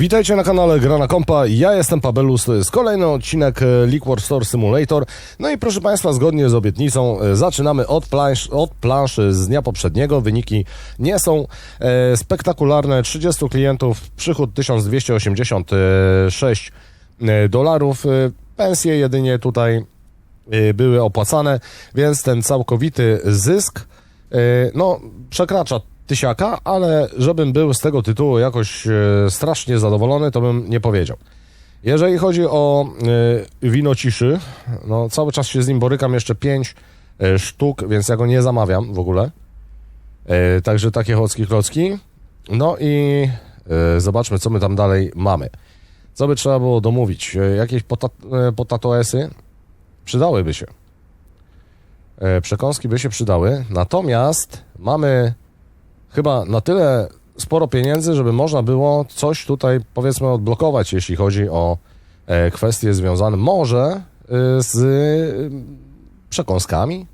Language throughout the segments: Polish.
Witajcie na kanale Grana Kompa, ja jestem Pabelus, to jest kolejny odcinek e, Liquor Store Simulator. No i proszę Państwa, zgodnie z obietnicą e, zaczynamy od, plansz, od planszy z dnia poprzedniego. Wyniki nie są e, spektakularne, 30 klientów, przychód 1286 e, dolarów, pensje jedynie tutaj były opłacane, więc ten całkowity zysk no, przekracza tysiaka, ale żebym był z tego tytułu jakoś e, strasznie zadowolony, to bym nie powiedział. Jeżeli chodzi o e, wino ciszy, no cały czas się z nim borykam, jeszcze 5 sztuk, więc ja go nie zamawiam w ogóle. E, Także takie chocki klocki. No i e, zobaczmy, co my tam dalej mamy. Co by trzeba było domówić? E, Jakieś pota- e, potatoesy przydałyby się. E, Przekąski by się przydały. Natomiast mamy chyba na tyle sporo pieniędzy, żeby można było coś tutaj powiedzmy odblokować, jeśli chodzi o e, kwestie związane może e, z e, przekąskami.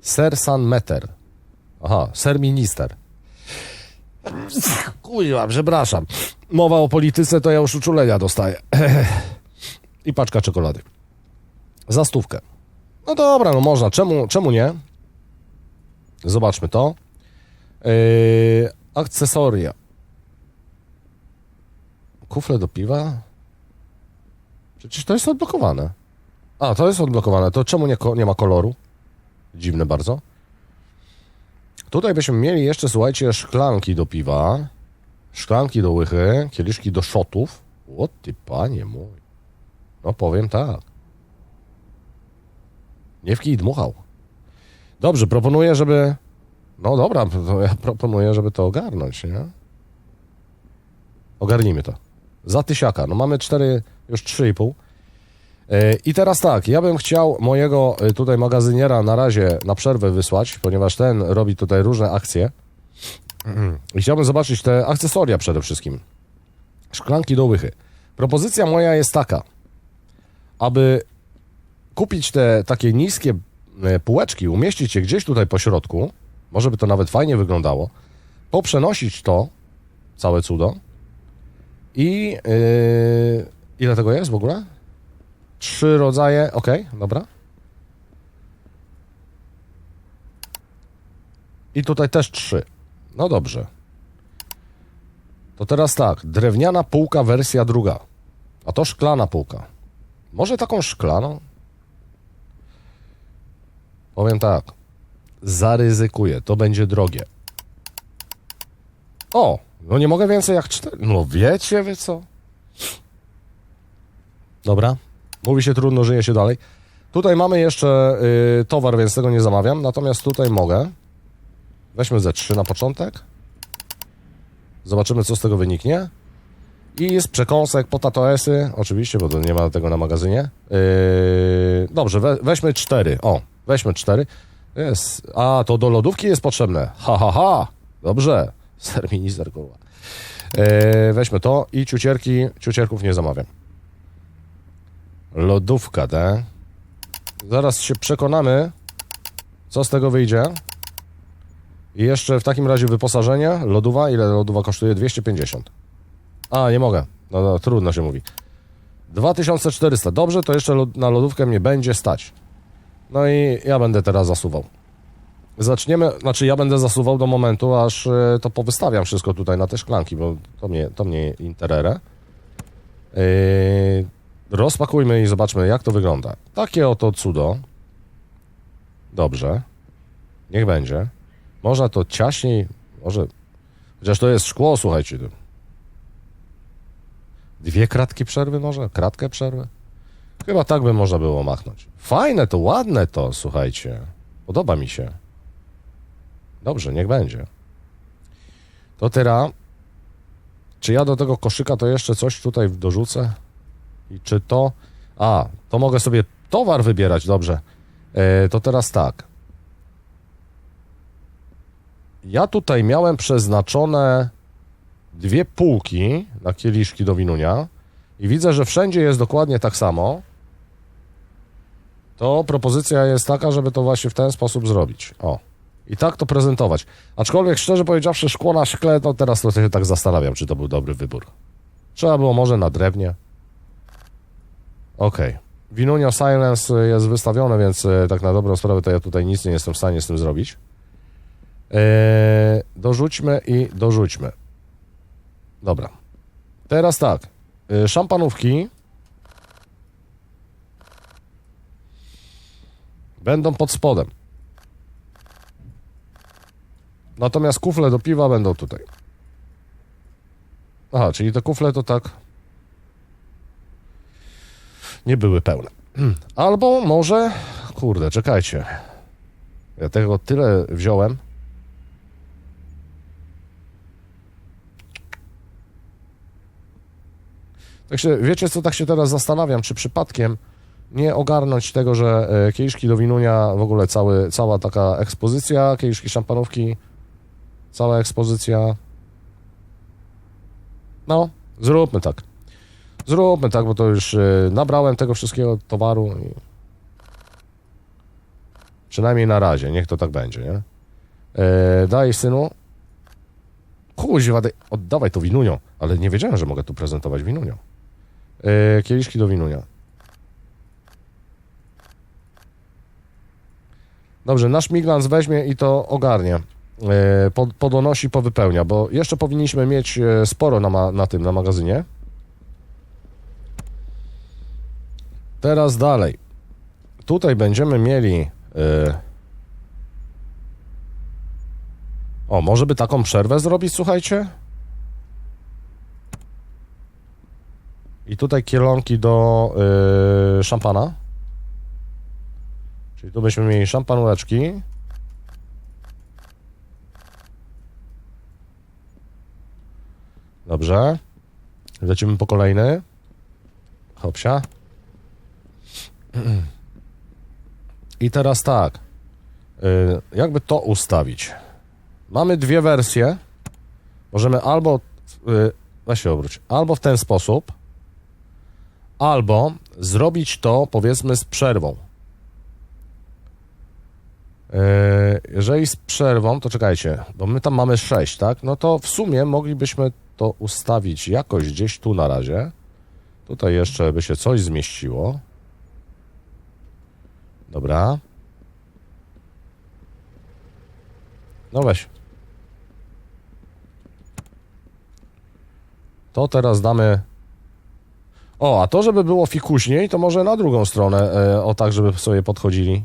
Ser San Meter. Aha, ser minister. Kurwa, przepraszam. Mowa o polityce, to ja już uczulenia dostaję. I paczka czekolady. Za stówkę. No dobra, no można. Czemu, czemu nie? Zobaczmy to. Yy, akcesoria. Kufle do piwa? Przecież to jest odblokowane. A, to jest odblokowane. To czemu nie, nie ma koloru? Dziwne bardzo. Tutaj byśmy mieli jeszcze, słuchajcie, szklanki do piwa, szklanki do łychy, kieliszki do szotów. O ty panie mój. No powiem tak. Nie w kij dmuchał. Dobrze, proponuję, żeby... No dobra, to ja proponuję, żeby to ogarnąć, nie? Ogarnijmy to. Za tysiaka. No mamy cztery, już trzy i pół. Yy, I teraz tak, ja bym chciał mojego y, tutaj magazyniera na razie na przerwę wysłać, ponieważ ten robi tutaj różne akcje. I chciałbym zobaczyć te akcesoria przede wszystkim. Szklanki do łychy. Propozycja moja jest taka, aby kupić te takie niskie e, półeczki, umieścić je gdzieś tutaj po środku, może by to nawet fajnie wyglądało, poprzenosić to, całe cudo i yy, ile tego jest w ogóle? Trzy rodzaje, ok, dobra. I tutaj też trzy. No dobrze. To teraz tak, drewniana półka wersja druga. A to szklana półka. Może taką szklaną? Powiem tak. Zaryzykuję, to będzie drogie. O, no nie mogę więcej jak cztery. No wiecie wy co? Dobra. Mówi się trudno, żyje się dalej. Tutaj mamy jeszcze y, towar, więc tego nie zamawiam. Natomiast tutaj mogę. Weźmy ze trzy na początek. Zobaczymy, co z tego wyniknie. I jest przekąsek, potatoesy, oczywiście, bo to nie ma tego na magazynie. Yy, dobrze, we, weźmy cztery. O, weźmy cztery. Jest. A, to do lodówki jest potrzebne. Ha, ha, ha. Dobrze. Ser minister, kurwa. Yy, weźmy to i ciucierki. Ciucierków nie zamawiam. Lodówka, tak? Zaraz się przekonamy, co z tego wyjdzie. I jeszcze w takim razie wyposażenie, lodowa, ile lodowa kosztuje? 250. A, nie mogę. No, no trudno się mówi. 2400. Dobrze, to jeszcze na lodówkę mnie będzie stać. No i ja będę teraz zasuwał. Zaczniemy, znaczy ja będę zasuwał do momentu, aż e, to powystawiam wszystko tutaj na te szklanki, bo to mnie, to mnie interere. Yy, rozpakujmy i zobaczmy, jak to wygląda. Takie oto cudo. Dobrze. Niech będzie. Można to ciaśniej, może... Chociaż to jest szkło, słuchajcie. Dwie kratki przerwy może? Kratkę przerwy? Chyba tak by można było machnąć. Fajne to, ładne to, słuchajcie. Podoba mi się. Dobrze, niech będzie. To teraz... Czy ja do tego koszyka to jeszcze coś tutaj dorzucę? I czy to... A, to mogę sobie towar wybierać, dobrze. E, to teraz tak. Ja tutaj miałem przeznaczone dwie półki na kieliszki do winunia i widzę, że wszędzie jest dokładnie tak samo. To propozycja jest taka, żeby to właśnie w ten sposób zrobić. O. I tak to prezentować. Aczkolwiek szczerze powiedziawszy, szkło na szkle, to teraz to się tak zastanawiam, czy to był dobry wybór. Trzeba było może na drewnie. Okej. Winunio Silence jest wystawione, więc e, tak na dobrą sprawę to ja tutaj nic nie jestem w stanie z tym zrobić. Eee, dorzućmy i dorzućmy. Dobra. Teraz tak. E, Szampanówki będą pod spodem. Natomiast kufle do piwa będą tutaj. Aha, czyli te kufle to tak nie były pełne. Albo może, kurde, czekajcie. Ja tego tyle wziąłem. Tak się, wiecie co, tak się teraz zastanawiam, czy przypadkiem nie ogarnąć tego, że e, kieliszki do winunia, w ogóle cały, cała taka ekspozycja, kieliszki szampanówki, cała ekspozycja. No, zróbmy tak. Zróbmy tak, bo to już e, nabrałem tego wszystkiego towaru i przynajmniej na razie, niech to tak będzie, nie? E, daj synu. Kuźwa, daj, oddawaj to winunią, ale nie wiedziałem, że mogę tu prezentować winunią. E, kieliszki do winunia. Dobrze, nasz miglans weźmie i to ogarnie. E, pod, podonosi, powypełnia, bo jeszcze powinniśmy mieć e, sporo na, na tym, na magazynie. Teraz dalej. Tutaj będziemy mieli. e, O, może by taką przerwę zrobić, słuchajcie? I tutaj kielonki do e, szampana. Czyli tu byśmy mieli szampanóweczki. Dobrze. Lecimy po kolejny. Hopsia. I teraz tak. Y, Jakby to ustawić? Mamy dwie wersje. Możemy albo. y, Weź się obróć. Albo w ten sposób. Albo zrobić to powiedzmy z przerwą. Yy, Jeżeli z przerwą, to czekajcie, bo my tam mamy 6, tak? No to w sumie moglibyśmy to ustawić jakoś gdzieś tu na razie. Tutaj jeszcze by się coś zmieściło. Dobra. No weź. To teraz damy. O, a to, żeby było fikuśniej, to może na drugą stronę, e, o tak, żeby sobie podchodzili.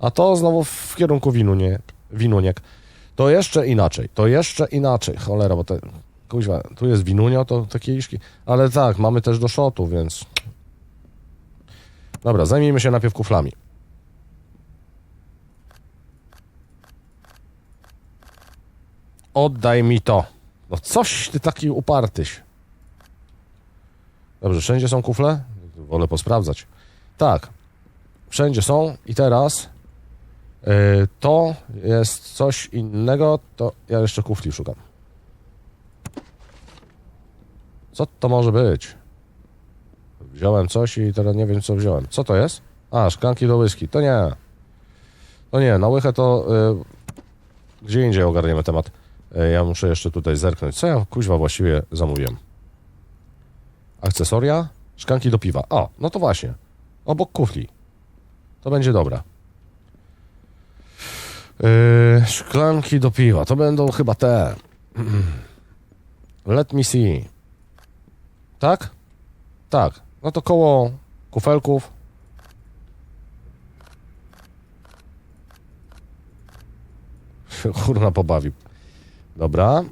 A to znowu w kierunku winuniek. winuniek. To jeszcze inaczej, to jeszcze inaczej. Cholera, bo te, kuźwa, tu jest winunio, to te kieliszki. Ale tak, mamy też do szotu, więc... Dobra, zajmijmy się najpierw kuflami. Oddaj mi to. No coś ty taki upartyś. Dobrze, wszędzie są kufle? Wolę posprawdzać. Tak, wszędzie są i teraz to jest coś innego, to ja jeszcze kufli szukam. Co to może być? Wziąłem coś i teraz nie wiem co wziąłem. Co to jest? A, szklanki do whisky. To nie. To nie, na łychę to yy, gdzie indziej ogarniemy temat. Yy, ja muszę jeszcze tutaj zerknąć. Co ja kuźwa właściwie zamówiłem? Akcesoria? Szklanki do piwa. O, no to właśnie. Obok kufli. To będzie dobra. Yy, szklanki do piwa. To będą chyba te. Let me see. Tak? Tak. No to koło kufelków. Kurna pobawi. Dobra.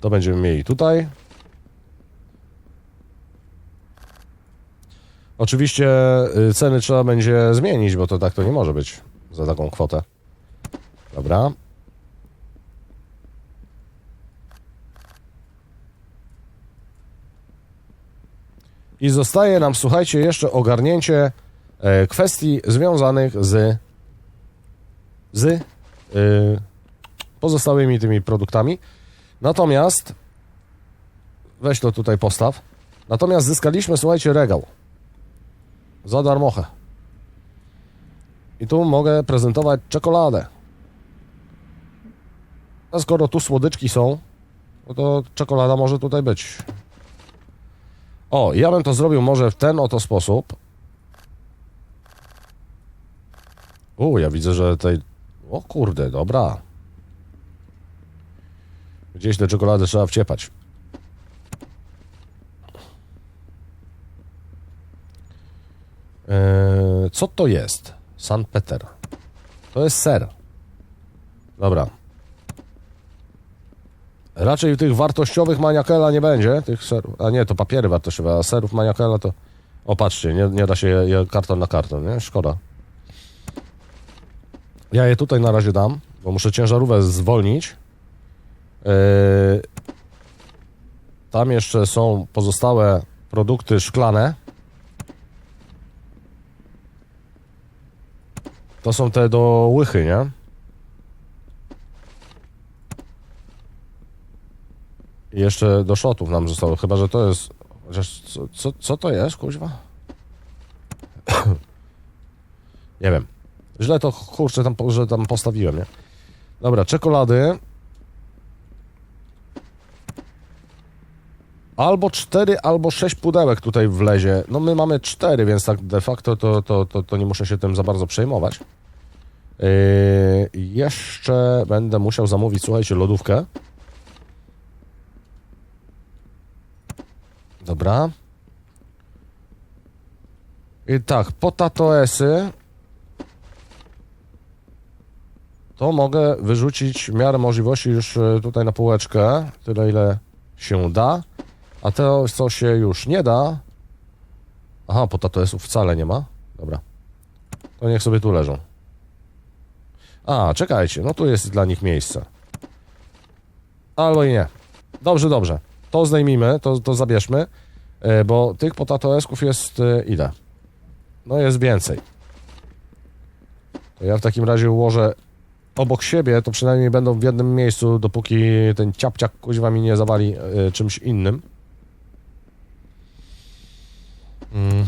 To będziemy mieli tutaj. Oczywiście y, ceny trzeba będzie zmienić, bo to tak to nie może być za taką kwotę. Dobra. I zostaje nam, słuchajcie, jeszcze ogarnięcie e, kwestii związanych z z y, pozostałymi tymi produktami. Natomiast weź to tutaj postaw. Natomiast zyskaliśmy, słuchajcie, regał. Za darmochę. I tu mogę prezentować czekoladę. A skoro tu słodyczki są, no to czekolada może tutaj być. O, ja bym to zrobił może w ten oto sposób. U, ja widzę, że tutaj... O kurde, dobra. Gdzieś tę czekoladę trzeba wciepać. Eee, co to jest? San Peter. To jest ser. Dobra. Raczej tych wartościowych maniakela nie będzie, tych serów. A nie, to papiery wartościowe, a serów maniakela to. O, patrzcie, nie, nie da się je, je karton na karton, nie? Szkoda. Ja je tutaj na razie dam, bo muszę ciężarówkę zwolnić. Yy, tam jeszcze są pozostałe produkty szklane. To są te do łychy, nie? I jeszcze do shotów nam zostało, chyba że to jest... Chociaż co, co, co to jest, kuźwa? nie wiem. Źle to, kurczę, tam, że tam postawiłem, nie? Dobra, czekolady. Albo cztery, albo sześć pudełek tutaj wlezie. No my mamy cztery, więc tak de facto to, to, to, to nie muszę się tym za bardzo przejmować. Yy, jeszcze będę musiał zamówić, słuchajcie, lodówkę. Dobra. I tak, potatoesy to mogę wyrzucić w miarę możliwości już e, tutaj na półeczkę, tyle ile się da. A to, co się już nie da... Aha, potatoesów wcale nie ma. Dobra. To niech sobie tu leżą. A, czekajcie, no tu jest dla nich miejsce. Albo i nie. Dobrze, dobrze. To zdejmijmy, to, to zabierzmy, e, bo tych potatoesków jest e, ile? No jest więcej. To ja w takim razie ułożę obok siebie, to przynajmniej będą w jednym miejscu, dopóki ten ciapciak kuźwa mi nie zawali e, czymś innym.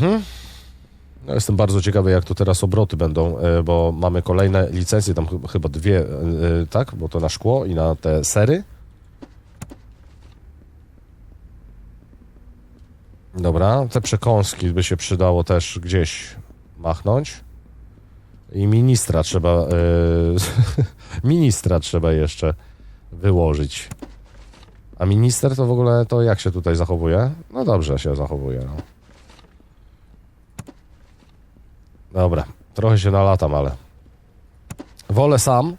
Mhm. No jestem bardzo ciekawy, jak to teraz obroty będą, e, bo mamy kolejne licencje, tam ch- chyba dwie, e, e, tak? Bo to na szkło i na te sery. Dobra, te przekąski by się przydało też gdzieś machnąć. I ministra trzeba. e, ministra trzeba jeszcze wyłożyć. A minister to w ogóle to jak się tutaj zachowuje? No dobrze się zachowuje. No. Dobra, trochę się nalatam, ale. Wolę sam,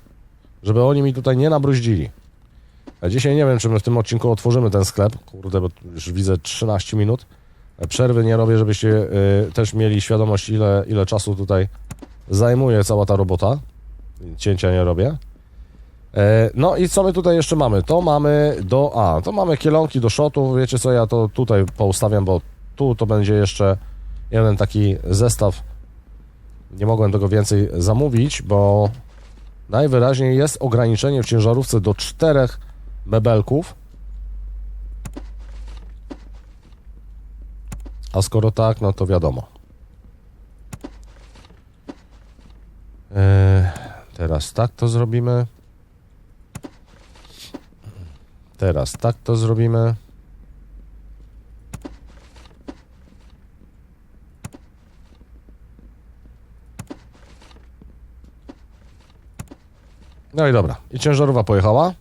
żeby oni mi tutaj nie nabruździli. A dzisiaj nie wiem, czy my w tym odcinku otworzymy ten sklep. Kurde, bo już widzę 13 minut. Przerwy nie robię, żebyście y, też mieli świadomość, ile, ile czasu tutaj zajmuje cała ta robota. Cięcia nie robię. E, no i co my tutaj jeszcze mamy? To mamy do... A, to mamy kielonki do shotów. Wiecie co, ja to tutaj poustawiam, bo tu to będzie jeszcze jeden taki zestaw. Nie mogłem tego więcej zamówić, bo najwyraźniej jest ograniczenie w ciężarówce do czterech mebelków. A skoro tak, no to wiadomo. Eee, teraz tak to zrobimy. Teraz tak to zrobimy. No i dobra. I ciężarówka pojechała.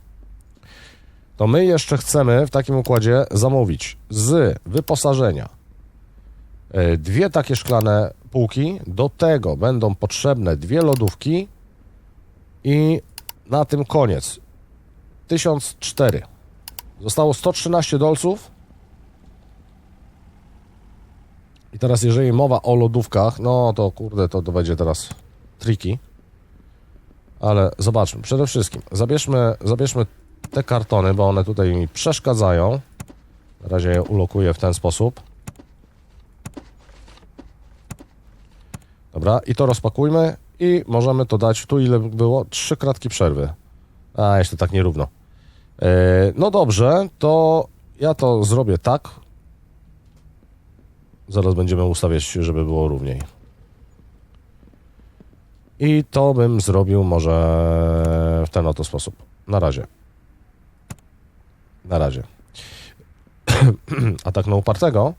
To my jeszcze chcemy w takim układzie zamówić z wyposażenia e, dwie takie szklane półki. Do tego będą potrzebne dwie lodówki i na tym koniec. 1004. Zostało 113 dolców. I teraz jeżeli mowa o lodówkach, no to kurde, to, to będzie teraz triki. Ale zobaczmy, przede wszystkim zabierzmy, zabierzmy te kartony, bo one tutaj mi przeszkadzają. Na razie je ulokuję w ten sposób. Dobra, i to rozpakujmy i możemy to dać tu ile było? Trzy kratki przerwy. A, jeszcze tak nierówno. E, no dobrze, to ja to zrobię tak. Zaraz będziemy ustawiać, żeby było równiej. I to bym zrobił może w ten oto sposób. Na razie. Na razie. A tak na upartego,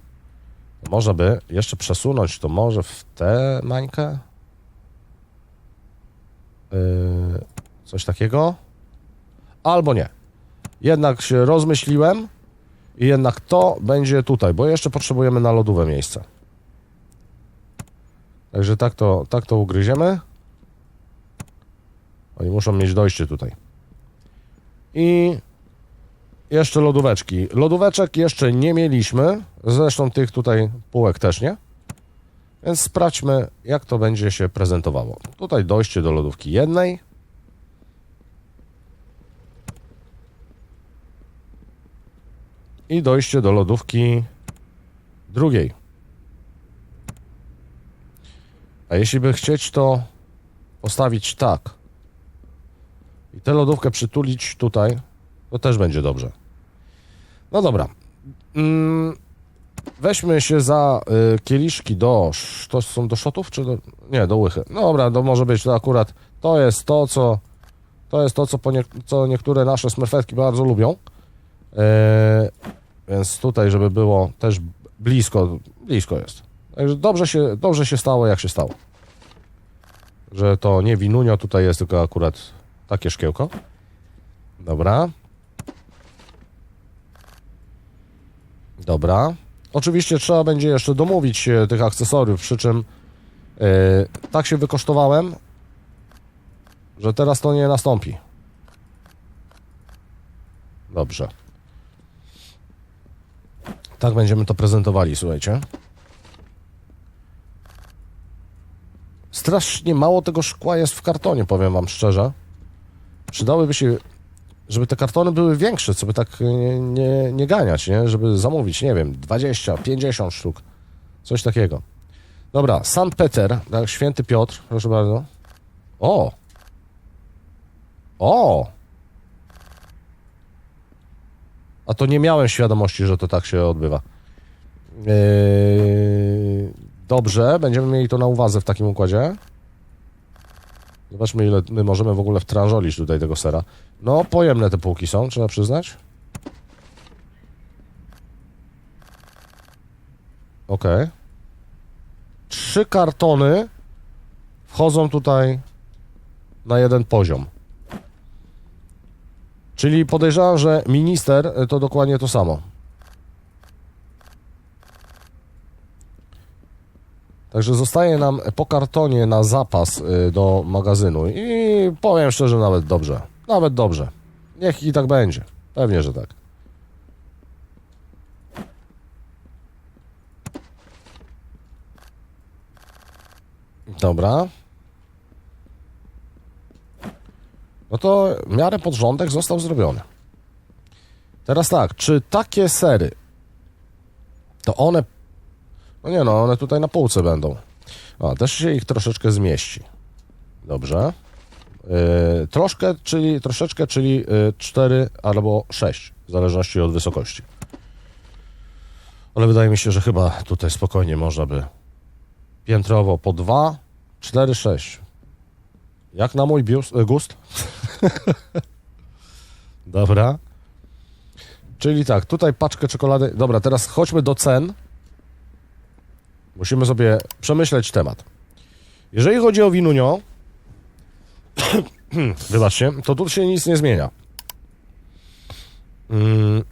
można by jeszcze przesunąć to może w tę mańkę. Yy, coś takiego. Albo nie. Jednak się rozmyśliłem i jednak to będzie tutaj, bo jeszcze potrzebujemy na lodówe miejsce. Także tak to, tak to ugryziemy. Oni muszą mieć dojście tutaj. I jeszcze lodóweczki. Lodóweczek jeszcze nie mieliśmy. Zresztą tych tutaj półek też nie. Więc sprawdźmy, jak to będzie się prezentowało. Tutaj dojście do lodówki jednej. I dojście do lodówki drugiej. A jeśli by chcieć to postawić tak i tę lodówkę przytulić tutaj, to też będzie dobrze. No dobra. Mm, weźmy się za y, kieliszki do... To są do szotów, czy do... Nie, do łychy. No dobra, to może być to akurat... To jest to, co... To jest to, co, nie, co niektóre nasze smerfetki bardzo lubią. E, więc tutaj, żeby było też blisko, blisko jest. Także dobrze się, dobrze się stało, jak się stało. Że to nie winunio tutaj jest, tylko akurat takie szkiełko. Dobra. Dobra. Oczywiście trzeba będzie jeszcze domówić e, tych akcesoriów, przy czym e, tak się wykosztowałem, że teraz to nie nastąpi. Dobrze. Tak będziemy to prezentowali, słuchajcie. Strasznie mało tego szkła jest w kartonie, powiem wam szczerze. Przydałyby się, żeby te kartony były większe, co by tak nie, nie, nie ganiać, nie? Żeby zamówić, nie wiem, 20, 50 sztuk. Coś takiego. Dobra, San Peter, tak, święty Piotr, proszę bardzo. O! O! A to nie miałem świadomości, że to tak się odbywa. Yy, dobrze, będziemy mieli to na uwadze w takim układzie. Zobaczmy, ile my możemy w ogóle wtrążolić tutaj tego sera. No, pojemne te półki są, trzeba przyznać. Okej. Trzy kartony wchodzą tutaj na jeden poziom. Czyli podejrzewam, że minister y, to dokładnie to samo. Także zostaje nam po kartonie na zapas y, do magazynu i powiem szczerze, nawet dobrze. Nawet dobrze. Niech i tak będzie. Pewnie, że tak. Dobra. No to w miarę porządek został zrobiony. Teraz tak, czy takie sery, to one, no nie no, one tutaj na półce będą. A, też się ich troszeczkę zmieści. Dobrze. Yy, troszkę, czyli troszeczkę, czyli yy, 4 albo 6, w zależności od wysokości. Ale wydaje mi się, że chyba tutaj spokojnie można by piętrowo po 2, 4, 6. Jak na mój e, gust. Dobra. Czyli tak, tutaj paczkę czekolady. Dobra, teraz chodźmy do cen. Musimy sobie przemyśleć temat. Jeżeli chodzi o winunio, wybaczcie, to tu się nic nie zmienia. Mm,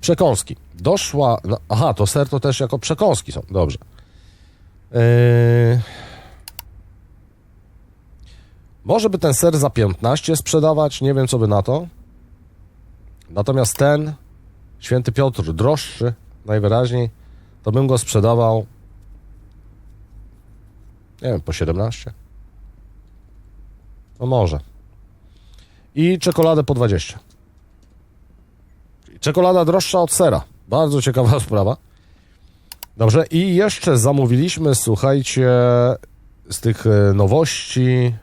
przekąski. Doszła. No, aha, to ser to też jako przekąski są. Dobrze. Yy... Może by ten ser za 15 sprzedawać, nie wiem co by na to. Natomiast ten, święty Piotr, droższy najwyraźniej, to bym go sprzedawał, nie wiem, po 17. No może. I czekoladę po 20. Czyli Czekolada droższa od sera. Bardzo ciekawa sprawa. Dobrze, i jeszcze zamówiliśmy, słuchajcie, z tych e, nowości.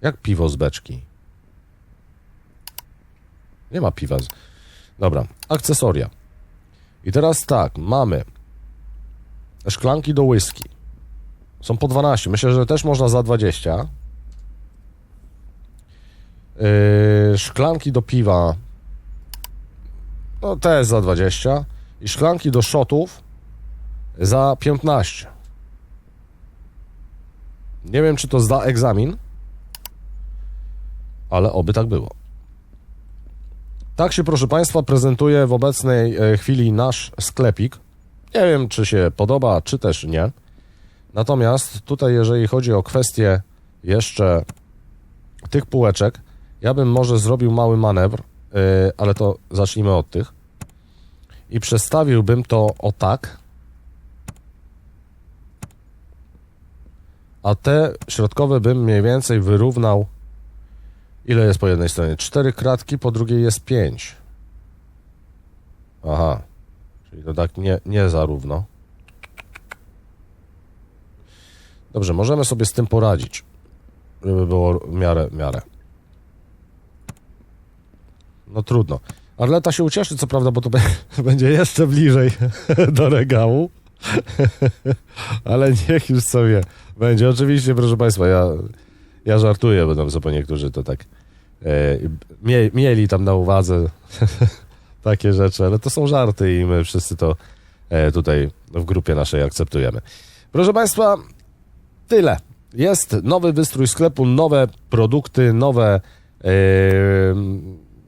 Jak piwo z beczki? Nie ma piwa. Z... Dobra, akcesoria. I teraz tak, mamy szklanki do whisky. Są po 12. Myślę, że też można za 20. Yy, szklanki do piwa. No też za 20. I szklanki do shotów za 15. Nie wiem, czy to zda egzamin, ale oby tak było. Tak się, proszę Państwa, prezentuje w obecnej e, chwili nasz sklepik. Nie wiem, czy się podoba, czy też nie. Natomiast tutaj, jeżeli chodzi o kwestię jeszcze tych półeczek, ja bym może zrobił mały manewr, yy, ale to zacznijmy od tych. I przestawiłbym to o tak. A te środkowe bym mniej więcej wyrównał. Ile jest po jednej stronie? Cztery kratki, po drugiej jest pięć. Aha. Czyli to tak nie, nie za Dobrze, możemy sobie z tym poradzić, żeby było w miarę, w miarę. No trudno. Arleta się ucieszy, co prawda, bo to będzie jeszcze bliżej do regału. Ale niech już sobie będzie. Oczywiście, proszę Państwa, ja, ja żartuję, bo tam sobie niektórzy to tak e, mie, mieli tam na uwadze takie rzeczy, ale to są żarty i my wszyscy to e, tutaj w grupie naszej akceptujemy. Proszę Państwa, tyle. Jest nowy wystrój sklepu, nowe produkty, nowe e,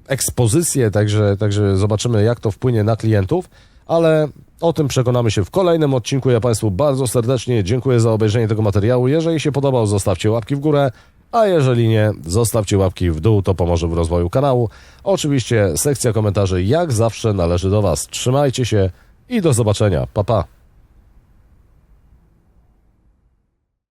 ekspozycje, także, także zobaczymy, jak to wpłynie na klientów, ale o tym przekonamy się w kolejnym odcinku. Ja Państwu bardzo serdecznie dziękuję za obejrzenie tego materiału. Jeżeli się podobał, zostawcie łapki w górę, a jeżeli nie, zostawcie łapki w dół, to pomoże w rozwoju kanału. Oczywiście sekcja komentarzy jak zawsze należy do Was. Trzymajcie się i do zobaczenia. Pa, pa.